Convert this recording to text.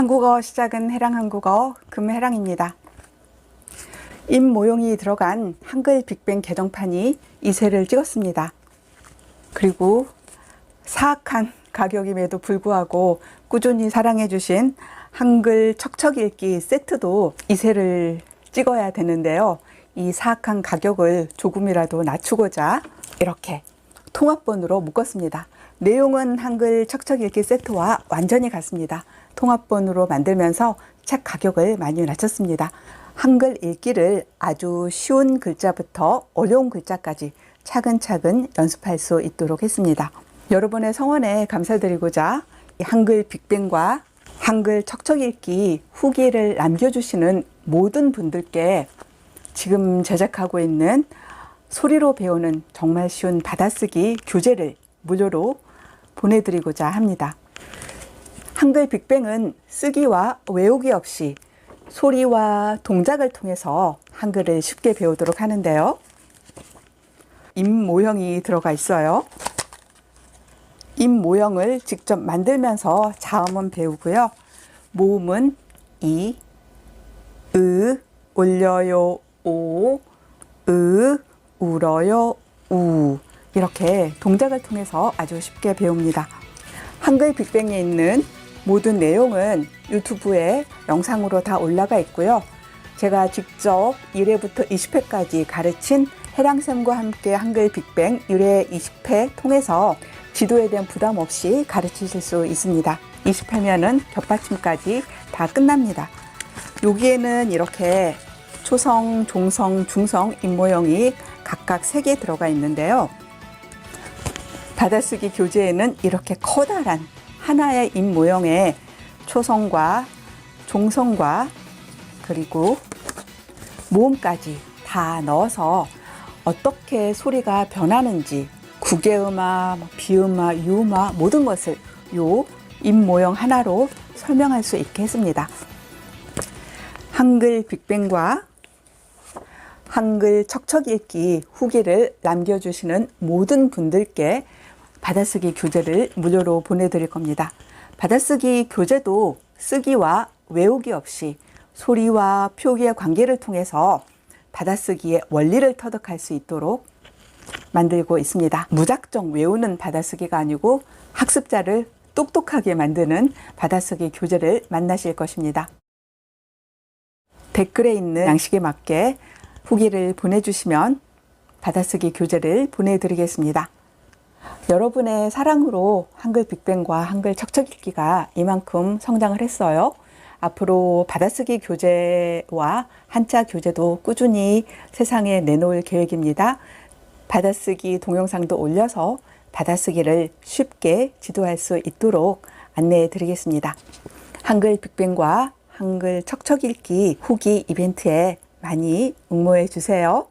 한국어 시작은 해랑 한국어 금해랑입니다. 임 모형이 들어간 한글 빅뱅 개정판이 2세를 찍었습니다. 그리고 사악한 가격임에도 불구하고 꾸준히 사랑해주신 한글 척척 읽기 세트도 2세를 찍어야 되는데요. 이 사악한 가격을 조금이라도 낮추고자 이렇게 통합본으로 묶었습니다. 내용은 한글 척척 읽기 세트와 완전히 같습니다. 통합본으로 만들면서 책 가격을 많이 낮췄습니다. 한글 읽기를 아주 쉬운 글자부터 어려운 글자까지 차근차근 연습할 수 있도록 했습니다. 여러분의 성원에 감사드리고자 이 한글 빅뱅과 한글 척척 읽기 후기를 남겨주시는 모든 분들께 지금 제작하고 있는 소리로 배우는 정말 쉬운 받아쓰기 교재를 무료로 보내드리고자 합니다. 한글 빅뱅은 쓰기와 외우기 없이 소리와 동작을 통해서 한글을 쉽게 배우도록 하는데요. 임 모형이 들어가 있어요. 임 모형을 직접 만들면서 자음은 배우고요. 모음은 이, 으, 올려요, 오, 으, 울어요, 우. 이렇게 동작을 통해서 아주 쉽게 배웁니다. 한글 빅뱅에 있는 모든 내용은 유튜브에 영상으로 다 올라가 있고요. 제가 직접 1회부터 20회까지 가르친 해랑쌤과 함께 한글 빅뱅 1회 20회 통해서 지도에 대한 부담 없이 가르치실 수 있습니다. 20회면은 겹받침까지 다 끝납니다. 여기에는 이렇게 초성, 종성, 중성, 입모형이 각각 3개 들어가 있는데요. 받아쓰기 교재에는 이렇게 커다란 하나의 입 모형에 초성과 종성과 그리고 모음까지 다 넣어서 어떻게 소리가 변하는지 국외음화, 뭐 비음화, 유음화 모든 것을 요 입 모형 하나로 설명할 수 있게 했습니다. 한글 빅뱅과 한글 척척 읽기 후기를 남겨주시는 모든 분들께 받아쓰기 교재를 무료로 보내드릴 겁니다. 받아쓰기 교재도 쓰기와 외우기 없이 소리와 표기의 관계를 통해서 받아쓰기의 원리를 터득할 수 있도록 만들고 있습니다. 무작정 외우는 받아쓰기가 아니고 학습자를 똑똑하게 만드는 받아쓰기 교재를 만나실 것입니다. 댓글에 있는 양식에 맞게 후기를 보내주시면 받아쓰기 교재를 보내드리겠습니다. 여러분의 사랑으로 한글 빅뱅과 한글 척척 읽기가 이만큼 성장을 했어요. 앞으로 받아쓰기 교재와 한자 교재도 꾸준히 세상에 내놓을 계획입니다. 받아쓰기 동영상도 올려서 받아쓰기를 쉽게 지도할 수 있도록 안내해 드리겠습니다. 한글 빅뱅과 한글 척척 읽기 후기 이벤트에 많이 응모해 주세요.